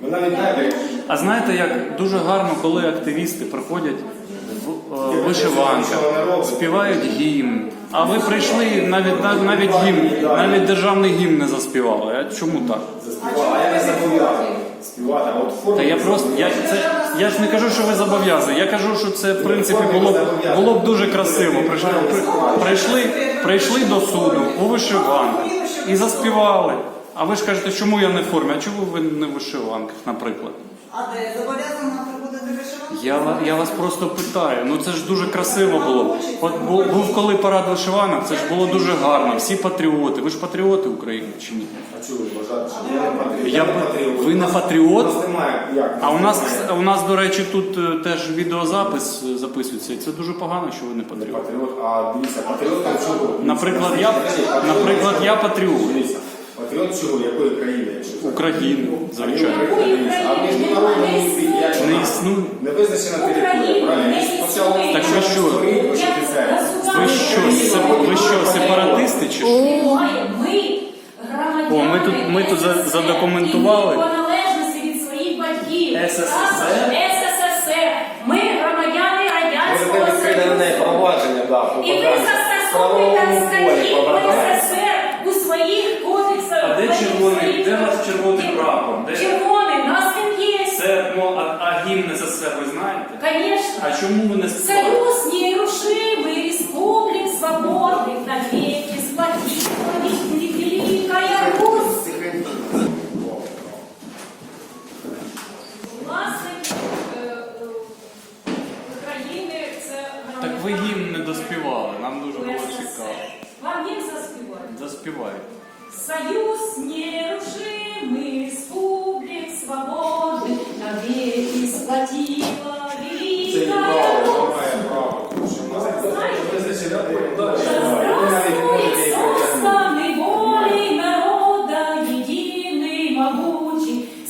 Ми навіть знаєте, А знаєте, як дуже гарно, коли активісти приходять в е, вишиванках, співають гімн. А ви прийшли навіть нав- навіть гімн, навіть державний гімн не заспівали. А чому так? заспівали, а я не зобов'язаний співати, а от форму... Та я просто я це я ж не кажу, що ви зобов'язані. Я кажу, що це в принципі було б було б дуже красиво. Прийшли, при- прийшли, прийшли до суду у вишиванках і заспівали. А ви ж кажете, чому я не в формі? А чому ви не в вишиванках, наприклад? А де зобов'язана приходити вишиванку? Я, я вас просто питаю. Ну це ж дуже красиво було. От бу- був коли парад вишиванок, це ж було дуже гарно. Всі патріоти. Ви ж патріоти України чи ні? А чого ви вважаєте, що я не патріот? Я б- ви не патріот? У нас немає як. А у нас, у нас, до речі, тут е, теж відеозапис е, записується. І це дуже погано, що ви не Не патріот. патріот, а дивіться, патріот там чого? Наприклад, я, наприклад, я патріот Дивіться, патріот чого? Якої країни? Якщо? України, звичайно. А в міжнародному світі Не існує. Не визначена територія, правильно? Так ви що? Ви що, сеп- ви що, сепаратисти чи що? Немає. Ми, громадяни, О, ми тут- ми тут за- задокументували. і ми по належності від своїх батьків. СССР? СССР. Ми громадяни Радянського Можете відкрити на неї Союзу. провадження, да, по І ви. В застосовуєте правовому полі статті. СССР у гімн СССР ви знаєте? Конечно. А чому ви не співали? Союз нерушимый, республик свободных, навеки сплотила Великая Русь. Власник е, е, України це Так ви громадян гімн не доспівали, нам дуже було УРСР. цікаво. Вам їм заспівають. Заспівайте. Союз нерушимый,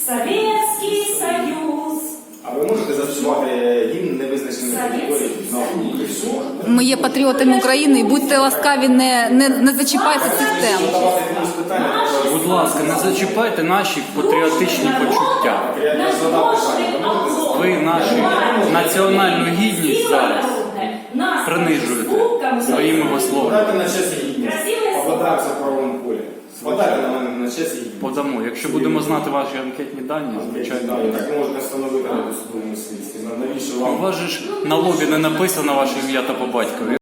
Советский Союз. А ви можете заспівати гімн невизначеної території? Ну. Ми є патріотами України і будьте ласкаві, не, не, не зачіпайте цих тем. Задавати комусь питання, то Будь ласка, не зачіпайте наші патріотичні почуття. я не задав питання. Ви можете Ви нашу національну гідність зараз принижуєте своїми висловами. На честь гідність. Полі. Подайте на мене на честь і гідність. Подамо. Якщо будемо знати ваші анкетні дані, звичайно. Так, ви встановити на досудовому слідстві. Навіщо У вас же ж на лобі не написано ваше ім'я та по батькові.